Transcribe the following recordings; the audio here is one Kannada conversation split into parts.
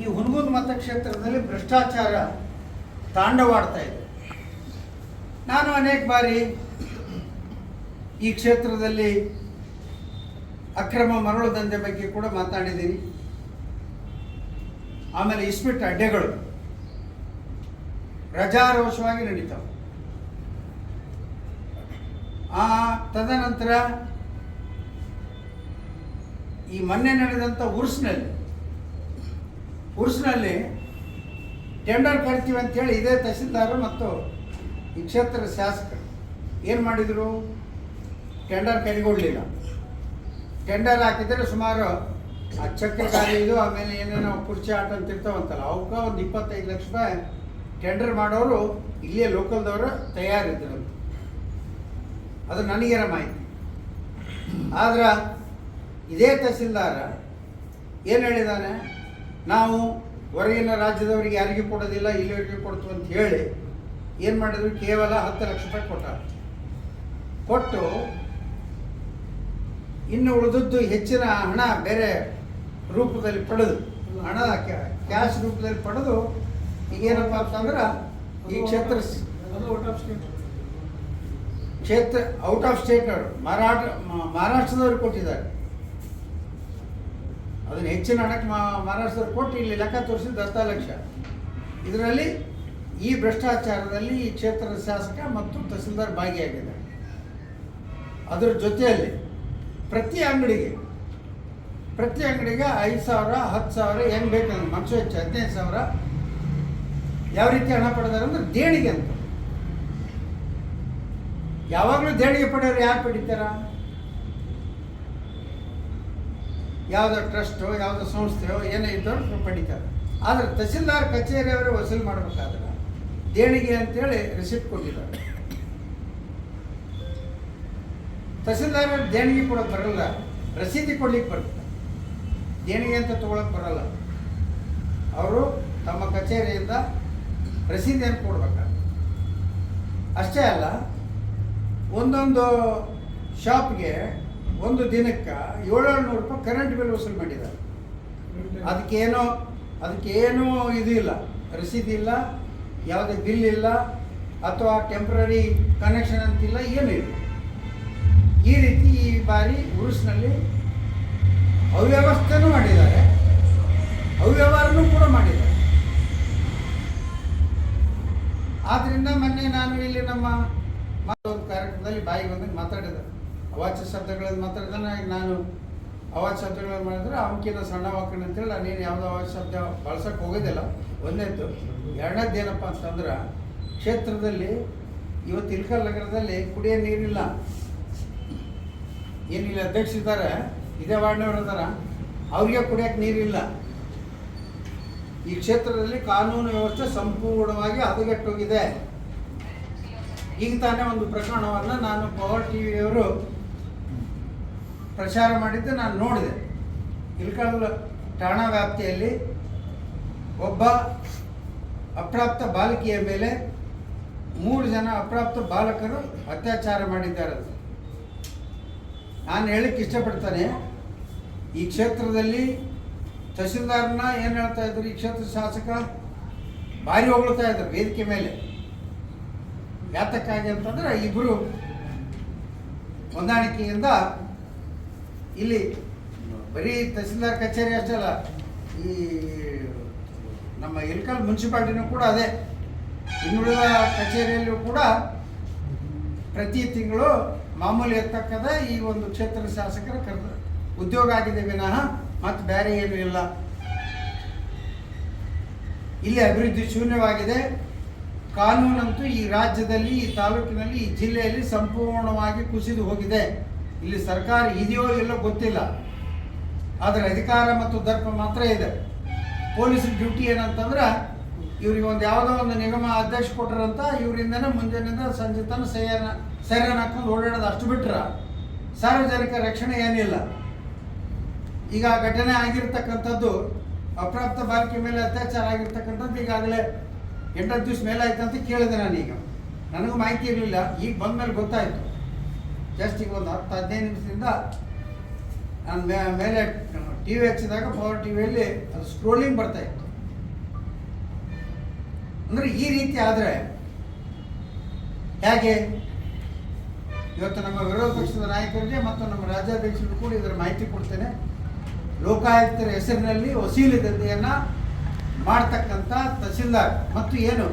ಈ ಹುನಗುಂದ ಮತಕ್ಷೇತ್ರದಲ್ಲಿ ಭ್ರಷ್ಟಾಚಾರ ತಾಂಡವಾಡ್ತಾ ಇದೆ. ನಾನು ಅನೇಕ ಬಾರಿ ಈ ಕ್ಷೇತ್ರದಲ್ಲಿ ಅಕ್ರಮ ಮರಳು ದಂಧೆ ಬಗ್ಗೆ ಕೂಡ ಮಾತಾಡಿದ್ದೀನಿ. ಆಮೇಲೆ ಇಸ್ಪಿಟ್ ಅಡ್ಡೆಗಳು ರಜಾರೋಷವಾಗಿ ನಡೀತಾವೆ. ಆ ತದನಂತರ ಈ ಮೊನ್ನೆ ನಡೆದಂಥ ಉರ್ಸ್ನಲ್ಲಿ ಉರ್ಸ್ನಲ್ಲಿ ಟೆಂಡರ್ ಕರಿತೀವಿ ಅಂತೇಳಿ ಇದೇ ತಹಸೀಲ್ದಾರ ಮತ್ತು ಈ ಕ್ಷೇತ್ರದ ಶಾಸಕರು. ಏನು ಮಾಡಿದರು? ಟೆಂಡರ್ ಕೈಗೊಳ್ಳಲಿಲ್ಲ ಟೆಂಡರ್ ಹಾಕಿದರೆ ಸುಮಾರು ಆ ಚಕ್ರ ಇದು, ಆಮೇಲೆ ಏನೇನೋ ಕುರ್ಚಿ ಆಟ ಅಂತ ಇರ್ತಾವಂತಲ್ಲ, ಅವಕ್ಕೆ ಒಂದು ಇಪ್ಪತ್ತೈದು ಲಕ್ಷ ರೂಪಾಯಿ ಟೆಂಡರ್ ಮಾಡೋರು ಇಲ್ಲಿಯೇ ಲೋಕಲ್ದವರು ತಯಾರಿದ್ರು ಅದು ನನಗೇನ ಮಾಹಿತಿ. ಆದ್ರೆ ಇದೇ ತಹಸೀಲ್ದಾರ ಏನು ಹೇಳಿದ್ದಾನೆ ನಾವು ಹೊರಗಿನ ರಾಜ್ಯದವರಿಗೆ ಯಾರಿಗೂ ಕೊಡೋದಿಲ್ಲ ಇಲ್ಲಿವರೆಗೆ ಕೊಡ್ತು ಅಂತ ಹೇಳಿ ಏನು ಮಾಡಿದ್ರು? ಕೇವಲ ಹತ್ತು ಲಕ್ಷ ರೂಪಾಯಿ ಕೊಟ್ಟ ಕೊಟ್ಟು ಇನ್ನು ಉಳಿದದ್ದು ಹೆಚ್ಚಿನ ಹಣ ಬೇರೆ ರೂಪದಲ್ಲಿ ಪಡೆದು, ಹಣ ಕ್ಯಾಶ್ ರೂಪದಲ್ಲಿ ಪಡೆದು ಈಗೇನಪ್ಪ ಅಂತಂದ್ರೆ ಈ ಕ್ಷೇತ್ರ ಕ್ಷೇತ್ರ ಔಟ್ ಆಫ್ ಸ್ಟೇಟ್ ಅವರು, ಮರಾಠ ಮ- ಮಹಾರಾಷ್ಟ್ರದವ್ರು ಕೊಟ್ಟಿದ್ದಾರೆ. ಅದನ್ನ ಹೆಚ್ಚಿನ ಹಣಕ್ಕೆ ಮಾ- ಮಹಾರಾಷ್ಟ್ರದವ್ರು ಕೊಟ್ಟು ಇಲ್ಲಿ ಲೆಕ್ಕ ತೋರಿಸಿದ್ದು ಹತ್ತು ಲಕ್ಷ ಇದರಲ್ಲಿ ಈ ಭ್ರಷ್ಟಾಚಾರದಲ್ಲಿ ಈ ಕ್ಷೇತ್ರದ ಶಾಸಕ ಮತ್ತು ತಹಸೀಲ್ದಾರ್ ಭಾಗಿಯಾಗಿದ್ದಾರೆ. ಅದರ ಜೊತೆಯಲ್ಲಿ ಪ್ರತಿ ಅಂಗಡಿಗೆ ಪ್ರತಿ ಅಂಗಡಿಗೆ ಐದು ಸಾವಿರ, ಹತ್ತು ಸಾವಿರ, ಹೆಂಗೆ ಬೇಕಂದ್ರೆ ಮನುಷ್ಯ ಹೆಚ್ಚು ಹದಿನೈದು ಸಾವಿರ. ಯಾವ ರೀತಿ ಹಣ ಪಡೆದಾರೆ ಅಂದ್ರೆ ದೇಣಿಗೆ ಅಂತ. ಯಾವಾಗಲೂ ದೇಣಿಗೆ ಪಡೆಯೋರು ಯಾರು ಪಡಿತಾರ? ಯಾವುದೋ ಟ್ರಸ್ಟೋ, ಯಾವುದೋ ಸಂಸ್ಥೆಯೋ ಏನೇ ಇದ್ದವ್ರು ಪಡಿತಾರೆ. ಆದರೆ ತಹಸೀಲ್ದಾರ್ ಕಚೇರಿಯವರು ವಸೂಲಿ ಮಾಡಬೇಕಾದ್ರೆ ದೇಣಿಗೆ ಅಂತೇಳಿ ರಿಸಿಪ್ಟ್ ಕೊಟ್ಟಿದ್ದಾರೆ. ತಹಸೀಲ್ದಾರ್ ದೇಣಿಗೆ ಕೊಡೋಕೆ ಬರಲ್ಲ, ರಸೀದಿ ಕೊಡ್ಲಿಕ್ಕೆ ಬರುತ್ತೆ. ದೇಣಿಗೆ ಅಂತ ತೊಗೊಳಕ್ಕೆ ಬರಲ್ಲ. ಅವರು ತಮ್ಮ ಕಚೇರಿಯಿಂದ ರಸೀದಿಯನ್ನು ಕೊಡ್ಬೇಕಾಗ್ತದೆ ಅಷ್ಟೇ ಅಲ್ಲ, ಒಂದೊಂದು ಶಾಪ್ಗೆ ಒಂದು ದಿನಕ್ಕೆ ಏಳು ನೂರು ರೂಪಾಯಿ ಕರೆಂಟ್ ಬಿಲ್ ವಸೂಲು ಮಾಡಿದ್ದಾರೆ. ಅದಕ್ಕೇನೋ, ಅದಕ್ಕೇನೂ ಇದು ಇಲ್ಲ ರಸೀದಿ ಇಲ್ಲ, ಯಾವುದೇ ಬಿಲ್ ಇಲ್ಲ, ಅಥವಾ ಟೆಂಪ್ರರಿ ಕನೆಕ್ಷನ್ ಅಂತಿಲ್ಲ, ಏನೂ ಇಲ್ಲ. ಈ ರೀತಿ ಈ ಬಾರಿ ಉರುಸ್ನಲ್ಲಿ ಅವ್ಯವಸ್ಥೆನೂ ಮಾಡಿದ್ದಾರೆ. ಅವ್ಯವಹಾರನೂ ಕೂಡ ಮಾಡಿದ್ದಾರೆ. ಆದ್ದರಿಂದ ಮೊನ್ನೆ ನಾನು ಇಲ್ಲಿ ನಮ್ಮ ಕಾರ್ಯಕ್ರಮದಲ್ಲಿ ಬಾಯಿಗೆ ಬಂದಂಗೆ ಮಾತಾಡಿದೆ. ಅವಾಚ್ಯ ಶಬ್ದಗಳನ್ನು ಮಾತಾಡಿದ್ರೆ ಈಗ ನಾನು ಅವಾಚ್ಯ ಶಬ್ದಗಳನ್ನು ಮಾಡಿದ್ರೆ ಅವಕ್ಕಿಂತ ಸಣ್ಣ ವಾಕ್ಯನ ಅಂತೇಳಿ ನಾನೇನು ಯಾವುದೋ ಅವಾಚ್ಯ ಶಬ್ದ ಬಳಸಕ್ಕೆ ಹೋಗೋದಿಲ್ಲ. ಒಂದನೇದ್ದು ಎರಡನೇದ್ದು ಏನಪ್ಪ ಅಂತಂದ್ರೆ, ಕ್ಷೇತ್ರದಲ್ಲಿ, ಇವತ್ತು ಇಲ್ಕಲ್ ನಗರದಲ್ಲಿ ಕುಡಿಯೋ ನೀರಿಲ್ಲ. ಏನಿಲ್ಲ ಅಧ್ಯಕ್ಷರಿದ್ದಾರೆ ಇದೇ ವಾರ್ಡ್ನವ್ರು ಅದಾರ ಅವ್ರಿಗೆ ಕುಡಿಯೋಕೆ ನೀರಿಲ್ಲ. ಈ ಕ್ಷೇತ್ರದಲ್ಲಿ ಕಾನೂನು ವ್ಯವಸ್ಥೆ ಸಂಪೂರ್ಣವಾಗಿ ಹದಗೆಟ್ಟೋಗಿದೆ. ಈಗ ತಾನೇ ಒಂದು ಪ್ರಕರಣವನ್ನು ನಾನು ಪವರ್ ಟಿ ವಿಯವರು ಪ್ರಚಾರ ಮಾಡಿದ್ದು ನಾನು ನೋಡಿದೆ. ಇಲ್ಕಲ್ ಠಾಣಾ ವ್ಯಾಪ್ತಿಯಲ್ಲಿ ಒಬ್ಬ ಅಪ್ರಾಪ್ತ ಬಾಲಕಿಯ ಮೇಲೆ ಮೂರು ಜನ ಅಪ್ರಾಪ್ತ ಬಾಲಕರು ಅತ್ಯಾಚಾರ ಮಾಡಿದ್ದಾರೆ. ನಾನು ಹೇಳಕ್ಕೆ ಇಷ್ಟಪಡ್ತಾನೆ, ಈ ಕ್ಷೇತ್ರದಲ್ಲಿ ತಹಸೀಲ್ದಾರ್ನ ಏನು ಹೇಳ್ತಾ ಇದ್ರು, ಈ ಕ್ಷೇತ್ರ ಶಾಸಕ ಭಾರಿ ಹೊಗಳ್ತಾ ಇದ್ರು ವೇದಿಕೆ ಮೇಲೆ. ಯಾತಕ್ಕಾಗಿ ಅಂತಂದ್ರೆ ಇಬ್ಬರು ಹೊಂದಾಣಿಕೆಯಿಂದ ಇಲ್ಲಿ ಬರೀ ತಹಸೀಲ್ದಾರ್ ಕಚೇರಿ ಅಷ್ಟೇ ಅಲ್ಲ, ಈ ನಮ್ಮ ಇಲ್ಕಲ್ ಮುನ್ಸಿಪಾಲ್ಟಿನೂ ಕೂಡ ಅದೇ. ಇನ್ನುಳಿದ ಕಚೇರಿಯಲ್ಲೂ ಕೂಡ ಪ್ರತಿ ತಿಂಗಳು ಮಾಮೂಲಿ ಇರ್ತಕ್ಕದ ಈ ಒಂದು ಕ್ಷೇತ್ರದ ಶಾಸಕರ ಕರೆದ ಉದ್ಯೋಗ ಆಗಿದೆ ವಿನಃ ಮತ್ತು ಬೇರೆ ಏನೂ ಇಲ್ಲ. ಇಲ್ಲಿ ಅಭಿವೃದ್ಧಿ ಶೂನ್ಯವಾಗಿದೆ. ಕಾನೂನಂತೂ ಈ ರಾಜ್ಯದಲ್ಲಿ, ಈ ತಾಲೂಕಿನಲ್ಲಿ, ಈ ಜಿಲ್ಲೆಯಲ್ಲಿ ಸಂಪೂರ್ಣವಾಗಿ ಕುಸಿದು ಹೋಗಿದೆ. ಇಲ್ಲಿ ಸರ್ಕಾರ ಇದೆಯೋ ಇಲ್ಲೋ ಗೊತ್ತಿಲ್ಲ. ಆದರೆ ಅಧಿಕಾರ ಮತ್ತು ದರ್ಪ ಮಾತ್ರ ಇದೆ. ಪೊಲೀಸ್ ಡ್ಯೂಟಿ ಏನಂತಂದ್ರೆ ಇವ್ರಿಗೆ ಒಂದು ಯಾವುದೋ ಒಂದು ನಿಗಮ ಅಧ್ಯಕ್ಷ ಕೊಟ್ಟರಂತ ಇವರಿಂದನೇ ಮುಂಜಾನೆಯಿಂದ ಸಂಜೆ ತನಕ ಸೈಯನ ಸೈರನ್ ಹಾಕೊಂಡು ಓಡಾಡೋದು ಅಷ್ಟು ಬಿಟ್ರೆ ಸಾರ್ವಜನಿಕ ರಕ್ಷಣೆ ಏನಿಲ್ಲ. ಈಗ ಆ ಘಟನೆ ಆಗಿರ್ತಕ್ಕಂಥದ್ದು, ಅಪ್ರಾಪ್ತ ಬಾಲಕಿ ಮೇಲೆ ಅತ್ಯಾಚಾರ ಆಗಿರ್ತಕ್ಕಂಥದ್ದು ಈಗಾಗಲೇ ಎಂಟತ್ತು ದಿವಸ ಮೇಲೆ ಆಯ್ತು ಅಂತ ಕೇಳಿದೆ ನಾನೀಗ. ನನಗೂ ಮಾಹಿತಿ ಇರಲಿಲ್ಲ, ಈಗ ಬಂದ ಮೇಲೆ ಗೊತ್ತಾಯಿತು. ಜಸ್ಟ್ ಈಗ ಒಂದು ಹತ್ತು, ಹದಿನೈದು ನಿಮಿಷದಿಂದ ನಾನು ಮೇಲೆ ಟಿ ವಿ ಹಚ್ಚಿದಾಗ ಪವರ್ ಟಿ ವಿಯಲ್ಲಿ ಅದು ಸ್ಕ್ರೋಲಿಂಗ್ ಬರ್ತಾ ಇತ್ತು. ಅಂದರೆ ಈ ರೀತಿ ಆದರೆ ಹೇಗೆ? ಇವತ್ತು ನಮ್ಮ ವಿರೋಧ ಪಕ್ಷದ ನಾಯಕರಿಗೆ ಮತ್ತು ನಮ್ಮ ರಾಜ್ಯಾಧ್ಯಕ್ಷರು ಕೂಡ ಇದರ ಮಾಹಿತಿ ಕೊಡ್ತೇನೆ. ಲೋಕಾಯುಕ್ತರ ಹೆಸರಿನಲ್ಲಿ ವಸೀಲಿ ದಂಧೆಯನ್ನು ಮಾಡ್ತಕ್ಕಂಥ ತಹಸೀಲ್ದಾರ್ ಮತ್ತು ಏನು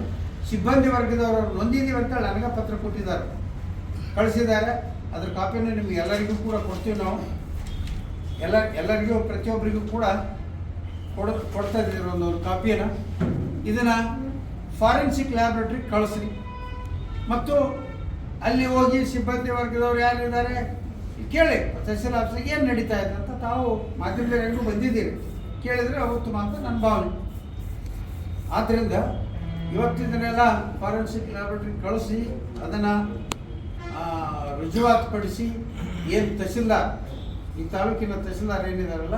ಸಿಬ್ಬಂದಿ ವರ್ಗದವರು ನೊಂದಿದ್ದೀವಿ ಅಂತ ನನಗೆ ಪತ್ರ ಕೊಟ್ಟಿದ್ದಾರೆ. ಕಳಿಸಿದ್ದಾರೆ. ಅದ್ರ ಕಾಪಿಯನ್ನು ನಿಮ್ಗೆ ಎಲ್ಲರಿಗೂ ಕೂಡ ಕೊಡ್ತೀವಿ ನಾವು. ಎಲ್ಲ, ಎಲ್ಲರಿಗೂ, ಪ್ರತಿಯೊಬ್ಬರಿಗೂ ಕೂಡ ಕೊಡ, ಕೊಡ್ತಾ ಇದ್ದೀವಿ ಒಂದು ಕಾಪಿಯನ್ನು. ಇದನ್ನು ಫಾರೆನ್ಸಿಕ್ ಲ್ಯಾಬ್ರೇಟ್ರಿ ಕಳಿಸ್ರಿ. ಮತ್ತು ಅಲ್ಲಿ ಹೋಗಿ ಸಿಬ್ಬಂದಿ ವರ್ಗದವ್ರು ಯಾರಿದ್ದಾರೆ, ಕೇಳಿ. ತಹಸೀಲ್ ಆಫೀಸಿಗೆ ಏನು ನಡೀತಾ ಇದೆ ಅಂತ ತಾವು ಮಾಧ್ಯಮದವರೆಗೂ ಬಂದಿದ್ದೀರಿ. ಕೇಳಿದರೆ ಉತ್ತಮ ಅಂತ ನನ್ನ ಭಾವನೆ. ಆದ್ದರಿಂದ ಇವತ್ತಿದನ್ನೆಲ್ಲ ಫಾರೆನ್ಸಿಕ್ ಲ್ಯಾಬ್ರೇಟ್ರಿಗೆ ಕಳಿಸಿ, ಅದನ್ನು ರುಜುವಾತುಪಡಿಸಿ ಏನು ತಹಸೀಲ್ದಾರ್ ಈ ತಾಲೂಕಿನ ತಹಸೀಲ್ದಾರ್ ಏನಿದಾರಲ್ಲ,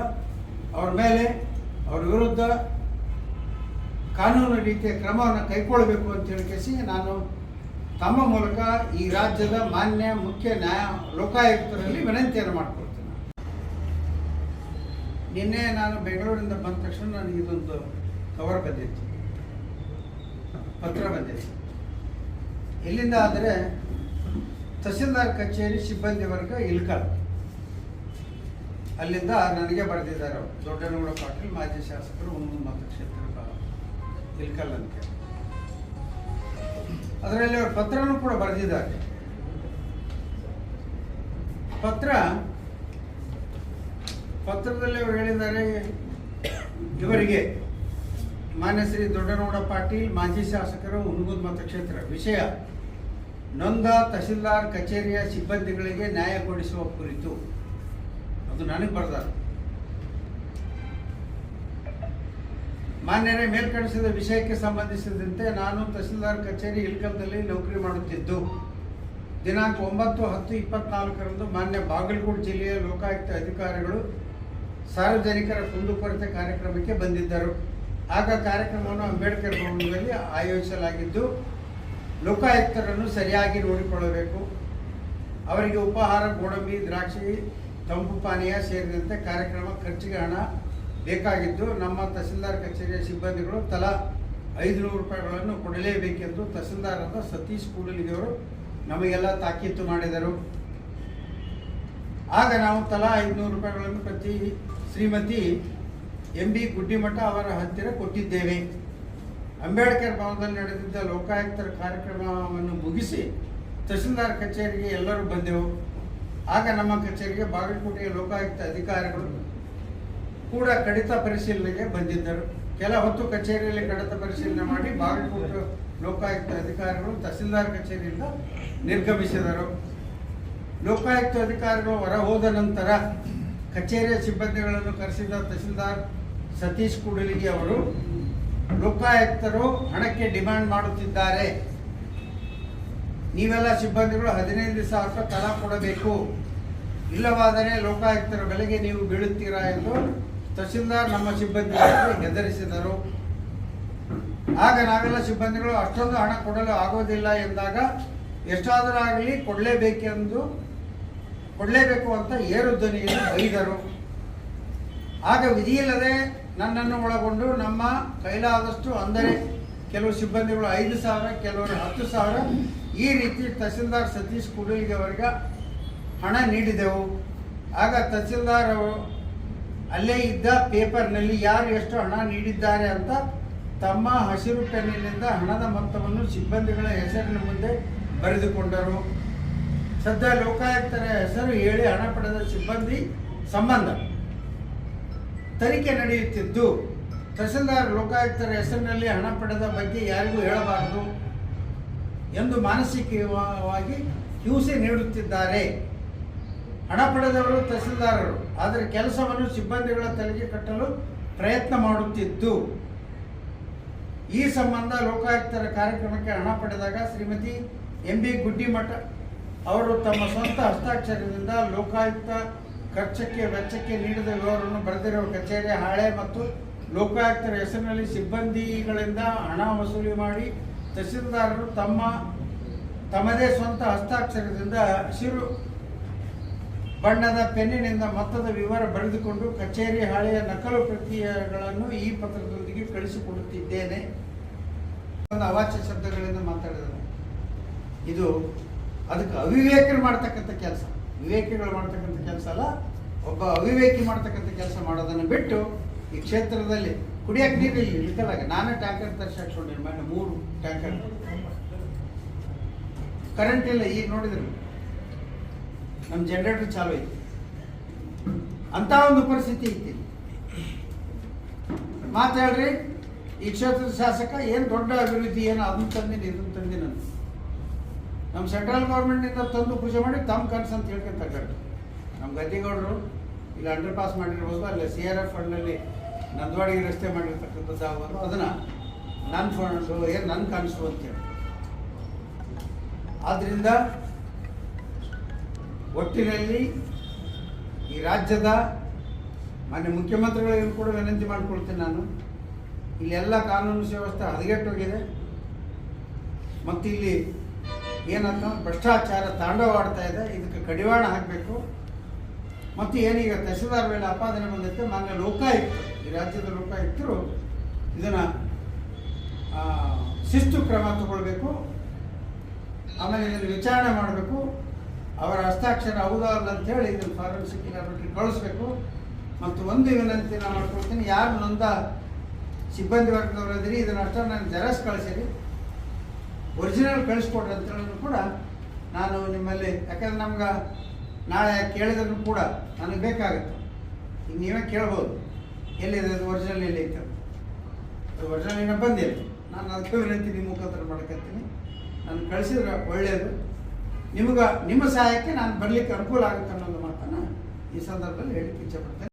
ಅವ್ರ ಮೇಲೆ ಅವ್ರ ವಿರುದ್ಧ ಕಾನೂನು ರೀತಿಯ ಕ್ರಮವನ್ನು ಕೈಗೊಳ್ಳಬೇಕು ಅಂತ ಹೇಳಿಕೆಸಿ ನಾನು ತಮ್ಮ ಮೂಲಕ ಈ ರಾಜ್ಯದ ಮಾನ್ಯ ಮುಖ್ಯ ನ್ಯಾಯ ಲೋಕಾಯುಕ್ತರಲ್ಲಿ ವಿನಂತಿಯನ್ನು ಮಾಡಿಕೊಡ್ತೇನೆ ನಿನ್ನೆ ನಾನು ಬೆಂಗಳೂರಿಂದ ಬಂದ ತಕ್ಷಣ ನನಗೆ ಇದೊಂದು ಕವರ್ ಬಂದಿತ್ತು. ಪತ್ರ ಬಂದಿತ್ತು. ಎಲ್ಲಿಂದ ಅಂದರೆ ತಹಸೀಲ್ದಾರ್ ಕಚೇರಿ ಸಿಬ್ಬಂದಿ ವರ್ಗ ಇಲ್ಕಲ್ ಅಲ್ಲಿಂದ ನನಗೆ ಬರೆದಿದ್ದಾರೆ ಅವರು. ದೊಡ್ಡನಗೌಡ ಪಾಟೀಲ್, ಮಾಜಿ ಶಾಸಕರು ಒಂದು ಮತಕ್ಷೇತ್ರ ಇಲ್ಕಲ್ ಅಂತ ಅದರಲ್ಲಿ ಅವರು ಪತ್ರನೂ ಕೂಡ ಬರೆದಿದ್ದಾರೆ. ಪತ್ರ, ಪತ್ರದಲ್ಲಿ ಅವರು ಹೇಳಿದ್ದಾರೆ, ಇವರಿಗೆ ಮಾನ್ಯ ಶ್ರೀ ದೊಡ್ಡನಗೌಡ ಪಾಟೀಲ್, ಮಾಜಿ ಶಾಸಕರು ಹುಣಗುದ್ ಮತಕ್ಷೇತ್ರ ವಿಷಯ. ನೊಂದ ತಹಸೀಲ್ದಾರ್ ಕಚೇರಿಯ ಸಿಬ್ಬಂದಿಗಳಿಗೆ ನ್ಯಾಯ ಕೊಡಿಸುವ ಕುರಿತು. ಅದು ನನಗೆ ಬರ್ದಾರ ಮಾನ್ಯರೇ ಮೇಲ್ಕಣಿಸಿದ ವಿಷಯಕ್ಕೆ ಸಂಬಂಧಿಸಿದಂತೆ ನಾನು ತಹಸೀಲ್ದಾರ್ ಕಚೇರಿ ಇಲ್ಕಲ್ದಲ್ಲಿ ನೌಕರಿ ಮಾಡುತ್ತಿದ್ದು, ದಿನಾಂಕ ಒಂಬತ್ತು ಹತ್ತು ಇಪ್ಪತ್ನಾಲ್ಕರಂದು ಮಾನ್ಯ ಬಾಗಲಕೋಟೆ ಜಿಲ್ಲೆಯ ಲೋಕಾಯುಕ್ತ ಅಧಿಕಾರಿಗಳು ಸಾರ್ವಜನಿಕರ ಕುಂದುಕೊರತೆ ಕಾರ್ಯಕ್ರಮಕ್ಕೆ ಬಂದಿದ್ದರು. ಆಗ ಕಾರ್ಯಕ್ರಮವನ್ನು ಅಂಬೇಡ್ಕರ್ ಭವನದಲ್ಲಿ ಆಯೋಜಿಸಲಾಗಿದ್ದು ಲೋಕಾಯುಕ್ತರನ್ನು ಸರಿಯಾಗಿ ನೋಡಿಕೊಳ್ಳಬೇಕು. ಅವರಿಗೆ ಉಪಹಾರ, ಗೋಡಂಬಿ, ದ್ರಾಕ್ಷಿ, ತಂಪು ಪಾನೀಯ ಸೇರಿದಂತೆ ಕಾರ್ಯಕ್ರಮ ಖರ್ಚಿಗೆ ಹಣ ಬೇಕಾಗಿದ್ದು, ನಮ್ಮ ತಹಸೀಲ್ದಾರ್ ಕಚೇರಿಯ ಸಿಬ್ಬಂದಿಗಳು ತಲಾ ಐದುನೂರು ರೂಪಾಯಿಗಳನ್ನು ಕೊಡಲೇಬೇಕೆಂದು ತಹಸೀಲ್ದಾರರಾದ ಸತೀಶ್ ಕೂಡಲಿಗೆಯವರು ನಮಗೆಲ್ಲ ತಾಕೀತು ಮಾಡಿದರು. ಆಗ ನಾವು ತಲಾ ಐದುನೂರು ರೂಪಾಯಿಗಳನ್ನು ಪ್ರತಿ ಶ್ರೀಮತಿ ಎಂ ಬಿ ಗುಡ್ಡಿಮಠ ಅವರ ಹತ್ತಿರ ಕೊಟ್ಟಿದ್ದೇವೆ. ಅಂಬೇಡ್ಕರ್ ಭವನದಲ್ಲಿ ನಡೆದಿದ್ದ ಲೋಕಾಯುಕ್ತರ ಕಾರ್ಯಕ್ರಮವನ್ನು ಮುಗಿಸಿ ತಹಸೀಲ್ದಾರ್ ಕಚೇರಿಗೆ ಎಲ್ಲರೂ ಬಂದೆವು. ಆಗ ನಮ್ಮ ಕಚೇರಿಗೆ ಬಾಗಲಕೋಟೆಯ ಲೋಕಾಯುಕ್ತ ಅಧಿಕಾರಿಗಳು ಕೂಡ ಕಡಿತ ಪರಿಶೀಲನೆಗೆ ಬಂದಿದ್ದರು. ಕೆಲ ಹೊತ್ತು ಕಚೇರಿಯಲ್ಲಿ ಕಡಿತ ಪರಿಶೀಲನೆ ಮಾಡಿ ಬಾಗಲಕೋಟೆ ಲೋಕಾಯುಕ್ತ ಅಧಿಕಾರಿಗಳು ತಹಸೀಲ್ದಾರ್ ಕಚೇರಿಯಿಂದ ನಿರ್ಗಮಿಸಿದರು. ಲೋಕಾಯುಕ್ತ ಅಧಿಕಾರಿಗಳು ಹೊರ ಹೋದ ನಂತರ ಕಚೇರಿಯ ಸಿಬ್ಬಂದಿಗಳನ್ನು ಕರೆಸಿದ ತಹಸೀಲ್ದಾರ್ ಸತೀಶ್ ಕೂಡಲಿಗೆ ಅವರು ಲೋಕಾಯುಕ್ತರು ಹಣಕ್ಕೆ ಡಿಮ್ಯಾಂಡ್ ಮಾಡುತ್ತಿದ್ದಾರೆ. ನೀವೆಲ್ಲ ಸಿಬ್ಬಂದಿಗಳು ಹದಿನೈದು ಸಾವಿರ ರೂಪಾಯಿ ತಲಾ ಕೊಡಬೇಕು. ಇಲ್ಲವಾದರೆ ಲೋಕಾಯುಕ್ತರ ಬೆಲೆಗೆ ನೀವು ಬೀಳುತ್ತೀರಾ ಎಂದು ತಹಸೀಲ್ದಾರ್ ನಮ್ಮ ಸಿಬ್ಬಂದಿಗಳಿಗೆ ಹೆದರಿಸಿದರು. ಆಗ ನಾವೆಲ್ಲ ಸಿಬ್ಬಂದಿಗಳು ಅಷ್ಟೊಂದು ಹಣ ಕೊಡಲು ಆಗೋದಿಲ್ಲ ಎಂದಾಗ ಎಷ್ಟಾದರೂ ಆಗಲಿ ಕೊಡಲೇಬೇಕೆಂದು ಕೊಡಲೇಬೇಕು ಅಂತ ಏರು ಬೈದರು. ಆಗ ವಿಧಿಯಿಲ್ಲದೆ ನನ್ನನ್ನು ಒಳಗೊಂಡು ನಮ್ಮ ಕೈಲಾದಷ್ಟು ಅಂದರೆ ಕೆಲವು ಸಿಬ್ಬಂದಿಗಳು ಐದು ಸಾವಿರ, ಕೆಲವರು ಹತ್ತು ಸಾವಿರ, ಈ ರೀತಿ ತಹಸೀಲ್ದಾರ್ ಸತೀಶ್ ಕೂಡಲಿಗೆ ಅವರಿಗೆ ಹಣ ನೀಡಿದೆವು. ಆಗ ತಹಸೀಲ್ದಾರ್ ಅಲ್ಲೇ ಇದ್ದ ಪೇಪರ್ನಲ್ಲಿ ಯಾರು ಎಷ್ಟು ಹಣ ನೀಡಿದ್ದಾರೆ ಅಂತ ತಮ್ಮ ಹಸಿರು ಪೆನ್ನಿನಿಂದ ಹಣದ ಮೊತ್ತವನ್ನು ಸಿಬ್ಬಂದಿಗಳ ಹೆಸರಿನ ಮುಂದೆ ಬರೆದುಕೊಂಡರು. ಸದ್ಯ ಲೋಕಾಯುಕ್ತರ ಹೆಸರು ಹೇಳಿ ಹಣ ಪಡೆದ ಸಿಬ್ಬಂದಿ ಸಂಬಂಧ. ತನಿಖೆ ನಡೆಯುತ್ತಿದ್ದು, ತಹಸೀಲ್ದಾರ್ ಲೋಕಾಯುಕ್ತರ ಹೆಸರಿನಲ್ಲಿ ಹಣ ಪಡೆದ ಬಗ್ಗೆ ಯಾರಿಗೂ ಹೇಳಬಾರದು ಎಂದು ಮಾನಸಿಕವಾಗಿ ಹಿಂಸೆ ನೀಡುತ್ತಿದ್ದಾರೆ. ಹಣ ಪಡೆದವರು ತಹಸೀಲ್ದಾರರು, ಆದರೆ ಕೆಲಸವನ್ನು ಸಿಬ್ಬಂದಿಗಳ ತಲೆಗೆ ಕಟ್ಟಲು ಪ್ರಯತ್ನ ಮಾಡುತ್ತಿದ್ದು. ಈ ಸಂಬಂಧ ಲೋಕಾಯುಕ್ತರ ಕಾರ್ಯಕ್ರಮಕ್ಕೆ ಹಣ ಪಡೆದಾಗ ಶ್ರೀಮತಿ ಎಂ ಬಿ ಗುಡ್ಡಿಮಠ ಅವರು ತಮ್ಮ ಸ್ವಂತ ಹಸ್ತಾಕ್ಷರದಿಂದ ಲೋಕಾಯುಕ್ತ ಖರ್ಚಕ್ಕೆ ವೆಚ್ಚಕ್ಕೆ ನೀಡಿದ ವಿವರವನ್ನು ಬರೆದಿರುವ ಕಚೇರಿ ಹಾಳೆ ಮತ್ತು ಲೋಕಾಯುಕ್ತರ ಹೆಸರಿನಲ್ಲಿ ಸಿಬ್ಬಂದಿಗಳಿಂದ ಹಣ ವಸೂಲಿ ಮಾಡಿ ತಹಸೀಲ್ದಾರರು ತಮ್ಮ ತಮ್ಮದೇ ಸ್ವಂತ ಹಸ್ತಾಕ್ಷರದಿಂದ ಹಸಿರು ಬಣ್ಣದ ಪೆನ್ನಿನಿಂದ ಮೊತ್ತದ ವಿವರ ಬರೆದುಕೊಂಡು ಕಚೇರಿ ಹಾಳೆಯ ನಕಲು ಪ್ರತಿಗಳನ್ನು ಈ ಪತ್ರದೊಂದಿಗೆ ಕಳಿಸಿಕೊಡುತ್ತಿದ್ದೇನೆ. ಒಂದು ಅವಾಚ್ಯ ಶಬ್ದಗಳಿಂದ ಮಾತಾಡಿದ್ದಾರೆ ಇದು ಅದಕ್ಕೆ ಅವಿವೇಕರು ಮಾಡ್ತಕ್ಕಂಥ ಕೆಲಸ. ವಿವೇಕಿಗಳು ಮಾಡ್ತಕ್ಕಂಥ ಕೆಲಸ ಅಲ್ಲ, ಒಬ್ಬ ಅವಿವೇಕಿ ಮಾಡ್ತಕ್ಕಂಥ ಕೆಲಸ ಮಾಡೋದನ್ನು ಬಿಟ್ಟು ಈ ಕ್ಷೇತ್ರದಲ್ಲಿ ಕುಡಿಯಕ್ಕೆ ನೀರು ಇಲ್ಲಿ ಇಳಿಕಲಾಗ ನಾನೇ ಟ್ಯಾಂಕರ್ ತರಿಸಿ ಹಾಕ್ಸ್ಕೊಂಡಿನಿ ಮೊನ್ನೆ ಮೂರು ಟ್ಯಾಂಕರ್. ಕರೆಂಟ್ ಇಲ್ಲ, ಈಗ ನೋಡಿದ್ರು ನಮ್ಮ ಜನರೇಟರ್ ಚಾಲು ಐತಿ. ಅಂತ ಒಂದು ಪರಿಸ್ಥಿತಿ ಐತಿ. ಮಾತಾಡ್ರಿ, ಈ ಕ್ಷೇತ್ರದ ಶಾಸಕ ಏನು ದೊಡ್ಡ ಅಭಿವೃದ್ಧಿ, ಏನು ಅದನ್ನ ತಂದಿನಿ ಇದನ್ನ ತಂದಿನ ನಮ್ಮ ಸೆಂಟ್ರಲ್ ಗೌರ್ಮೆಂಟಿಂದ ತಂದು ಪೂಜೆ ಮಾಡಿ ತಮ್ಮ ಕನಸು ಅಂತ ಹೇಳ್ಕೊಂತ ಕಟ್ಟು ನಮ್ಮ ಗದ್ದಿಗೌಡರು ಇಲ್ಲಿ ಅಂಡರ್ ಪಾಸ್ ಮಾಡಿರ್ಬೋದು, ಅಲ್ಲಿ ಸಿ ಆರ್ ಎಫ್ ಫಂಡ್ನಲ್ಲಿ ನಂದವಾಡಿಗೆ ರಸ್ತೆ ಮಾಡಿರ್ತಕ್ಕಂಥದ್ದು ಆಗ್ಬೋದು ಅದನ್ನು ನನ್ನ ಫಂಡ್ಸು ಏನು ನನ್ನ ಕನಸು ಅಂತೇಳಿ ಆದ್ದರಿಂದ ಒಟ್ಟಿನಲ್ಲಿ ಈ ರಾಜ್ಯದ ಮಾನ್ಯ ಮುಖ್ಯಮಂತ್ರಿಗಳಿಗೂ ಕೂಡ ವಿನಂತಿ ಮಾಡಿಕೊಳ್ತೀನಿ ನಾನು. ಇಲ್ಲೆಲ್ಲ ಕಾನೂನು ವ್ಯವಸ್ಥೆ ಹದಗೆಟ್ಟೋಗಿದೆ. ಮತ್ತು ಇಲ್ಲಿ ಏನಂತ ಭ್ರಷ್ಟಾಚಾರ ತಾಂಡವಾಡ್ತಾ ಇದೆ. ಇದಕ್ಕೆ ಕಡಿವಾಣ ಹಾಕಬೇಕು. ಮತ್ತು ಏನೀಗ ತಹಸೀಲ್ದಾರ್ ಮೇಲೆ ಆಪಾದನೆ ಬಂದೈತೆ ಮಾನ್ಯ ಲೋಕಾಯುಕ್ತರು, ಈ ರಾಜ್ಯದ ಲೋಕಾಯುಕ್ತರು ಇದನ್ನು ಶಿಸ್ತು ಕ್ರಮ ತಗೊಳ್ಬೇಕು. ಆಮೇಲೆ ಇದನ್ನು ವಿಚಾರಣೆ ಮಾಡಬೇಕು. ಅವರ ಹಸ್ತಾಕ್ಷರ ಹೌದಾ ಅಲ್ಲ ಅಂತೇಳಿ ಇದನ್ನು ಫಾರೆನ್ಸಿಕ್ ಲ್ಯಾಬ್ರೇಟರಿ ಕಳಿಸ್ಬೇಕು. ಮತ್ತು ಒಂದು ವಿನಂತಿ ನಾನು ಮಾಡ್ಕೊಳ್ತೀನಿ, ಯಾರು ನೊಂದ ಸಿಬ್ಬಂದಿ ಇದ್ದೀರಿ ಇದನ್ನ ಅಷ್ಟೇ ನಾನು ಜೆರಾಕ್ಸ್ ಕಳಿಸಿರಿ. ಒರಿಜಿನಲ್ ಕಳಿಸ್ಕೊಡ್ರಿ ಅಂತ ಹೇಳಿದ್ರು ಕೂಡ ನಾನು ನಿಮ್ಮಲ್ಲಿ, ಯಾಕಂದ್ರೆ ನಮ್ಗೆ ನಾಳೆ ಕೇಳಿದ್ರು ಕೂಡ ನನಗೆ ಬೇಕಾಗುತ್ತೆ. ಈಗ ನೀವೇ ಕೇಳ್ಬೋದು, ಎಲ್ಲಿದೆ ಅದು ಒರಿಜಿನಲ್ ಎಲ್ಲಿ ಐತೆ. ಅದು ಒರಿಜಿನಲ್ ಏನೋ ಬಂದಿಲ್ಲ. ನಾನು ಅದಕ್ಕೆ ವಿನಂತಿ ನಿಮ್ಮ ಮುಖಾಂತರ ಮಾಡ್ಕೊತೀನಿ. ನಾನು ಕಳಿಸಿದ್ರೆ ಒಳ್ಳೆಯದು ನಿಮ್ಗೆ, ನಿಮ್ಮ ಸಹಾಯಕ್ಕೆ ನಾನು ಬರಲಿಕ್ಕೆ ಅನುಕೂಲ ಆಗುತ್ತೆ ಅನ್ನೋದು ಮಾತನ್ನು ಈ ಸಂದರ್ಭದಲ್ಲಿ ಹೇಳಿಕ್ಕೆ ಇಚ್ಛೆಪಡ್ತೇನೆ